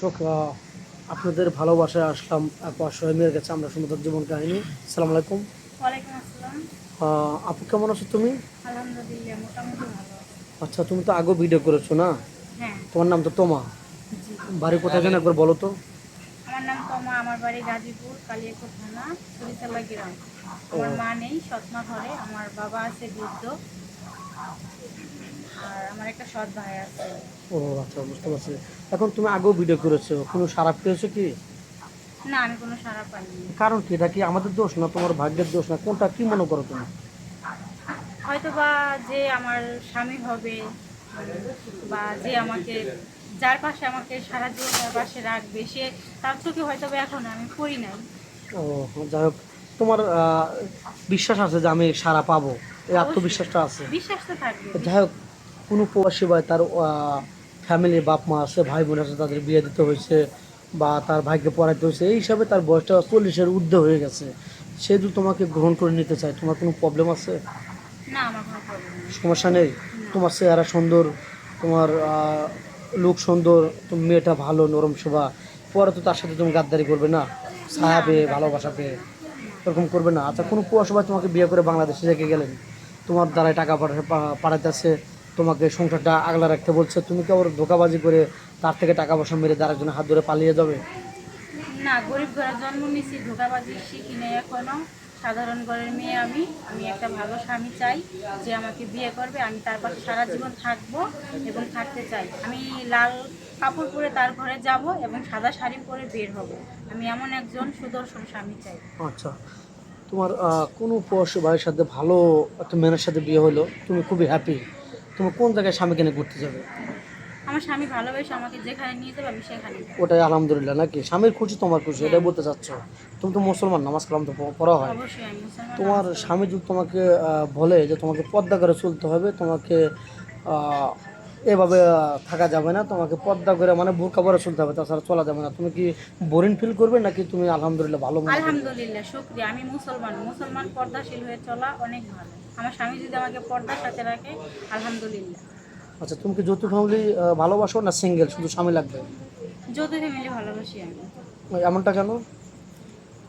দর্শক আপনাদের ভালোবাসায় আসলাম এক অসহায় কাছে আমরা সুন্দর জীবন কাহিনী। সালাম আলাইকুম। আপু কেমন আছো তুমি। আচ্ছা তুমি তো আগেও ভিডিও করেছ না? হ্যাঁ। তোমার নাম তো তোমা। বাড়ি কোথায় যেন একবার বলো তো। আমার নাম তমা আমার বাড়ি গাজীপুর কালিয়াকুর থানা সরিতলা গ্রাম। আমার মা নেই সৎমা ঘরে আমার বাবা আছে বৃদ্ধ। আর আমার একটা সৎ ভাই আছে। ও আচ্ছা বুঝতে পারছি। এখন তুমি আগেও ভিডিও করেছ কোনো পেয়েছ কি? না আমি কোনো পাইনি। কারণ কি এটা কি আমাদের দোষ না তোমার ভাগ্যের দোষ না? কোনটা কি মনে করো তুমি? যে আমার স্বামী হবে বা যে আমাকে যার পাশে আমাকে সারা জীবন তার পাশে রাখবে সে তার চোখে হয়তো বা এখন আমি পড়ি নাই। ও যাই হোক তোমার বিশ্বাস আছে যে আমি সারা পাবো? এই আত্মবিশ্বাসটা আছে। যাই হোক কোনো প্রবাসী ভাই তার ফ্যামিলি বাপ মা আছে ভাই বোন আছে তাদের বিয়ে দিতে হয়েছে বা তার ভাইকে পড়াইতে হয়েছে এই হিসাবে তার বয়সটা চল্লিশের ঊর্ধ্বে হয়ে গেছে। সে যদি তোমাকে গ্রহণ করে নিতে চায় তোমার কোনো প্রবলেম আছে? সমস্যা নেই? তোমার চেহারা সুন্দর তোমার লুক সুন্দর তুমি মেয়েটা ভালো নরম শোভা পরে তো তার সাথে তুমি গাদ্দারি করবে না? ছায়া পেয়ে ভালোবাসা পেয়ে এরকম করবে না? আচ্ছা কোনো কুয়াশা ভাই তোমাকে বিয়ে করে বাংলাদেশে রেখে গেলেন? তোমার দ্বারাই টাকা পাঠাইতেছে তোমাকে সংসারটা আগলা রাখতে বলছে। তুমি কি আবার ধোকাবাজি করে তার থেকে টাকা পয়সা মেরে তার একজনের হাত ধরে পালিয়ে যাবে? না গরিব ঘরে জন্ম নিয়েছি ধোকাবাজি শিখি নাই এখনও। সাধারণ ঘরের মেয়ে আমি আমি একটা ভালো স্বামী চাই যে আমাকে বিয়ে করবে আমি তার পাশে সারা জীবন থাকব এবং থাকতে চাই। আমি লাল কাপড় পরে তার ঘরে যাব এবং সাদা শাড়ি পরে বের হব। আমি এমন একজন সুদর্শন স্বামী চাই। আচ্ছা। তোমার কোনো প্রবাসী ভাইয়ের সাথে ভালো একটা মেয়ের সাথে বিয়ে হলো তুমি খুবই হ্যাপি তুমি কোন জায়গায় স্বামীকে নিয়ে ঘুরতে যাবে? আমার স্বামী ভালোবেসে আমাকে যেখানে নিয়ে যাবে আমি সেখানে ওটাই আলহামদুলিল্লাহ নাকি? স্বামীর খুশি তোমার খুশি এটাই বলতে চাচ্ছ? তুমি তো মুসলমান নামাজ কালাম তো পড়া হয়। তোমার স্বামী যদি তোমাকে বলে যে তোমাকে পর্দা করে চলতে হবে তোমাকে এভাবে থাকা যাবে না। তোমাকে পর্দা করে মানে বোরকা পরে চলতে হবে তাছাড়া চলা যাবে না। তুমি কি বোরিং ফিল করবে নাকি তুমি আলহামদুলিল্লাহ ভালো মনে আলহামদুলিল্লাহ শুক্রিয়া। আমি মুসলমান। মুসলমান পর্দাশীল হয়ে চলা অনেক ভালো। আমার স্বামী যদি আমাকে পর্দার সাথে রাখে আলহামদুলিল্লাহ। আচ্ছা তুমি কি যৌথ ফ্যামিলি ভালোবাসো না সিঙ্গেল শুধু স্বামী লাগবে? যৌথ ফ্যামিলি ভালোবাসি আমি। এমনটা কেন?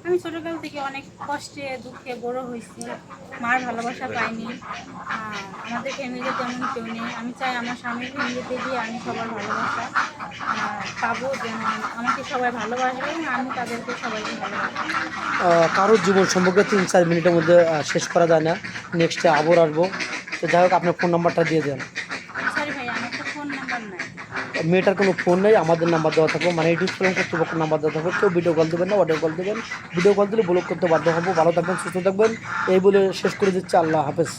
আমি ছোটকাল থেকে অনেক কষ্টে, দুঃখে বড় হয়েছি। মার ভালোবাসা পাইনি। আমাদের ফ্যামিলিতে তেমন কেউ নেই। আমি চাই আমার স্বামীর ফ্যামিলিতে গিয়ে আমি সবার ভালোবাসা পাবো যেন আমাকে সবাই ভালোবাসবে আমি তাদেরকে সবাইকে ভালোবাসবো কারোর জীবন সম্পর্কে তিন চার মিনিটের মধ্যে শেষ করা যায় না। নেক্সটে আবার আসব। তো যাই হোক, আপনার ফোন নাম্বারটা দিয়ে দেন সরি ভাই আমার তো ফোন নাম্বার নাই মেয়েটার কোনো ফোন নেই, আমাদের নাম্বার দেওয়া থাকবে মানে এটি ফোন কর্তৃপক্ষ নাম্বার দেওয়া থাকবে। কেউ ভিডিও কল দেবেন না অডিও কল দেবেন। ভিডিও কল দিলে ব্লক করতে বাধ্য হব। ভালো থাকবেন, সুস্থ থাকবেন। এই বলে শেষ করে দিচ্ছে। আল্লাহ হাফেজ।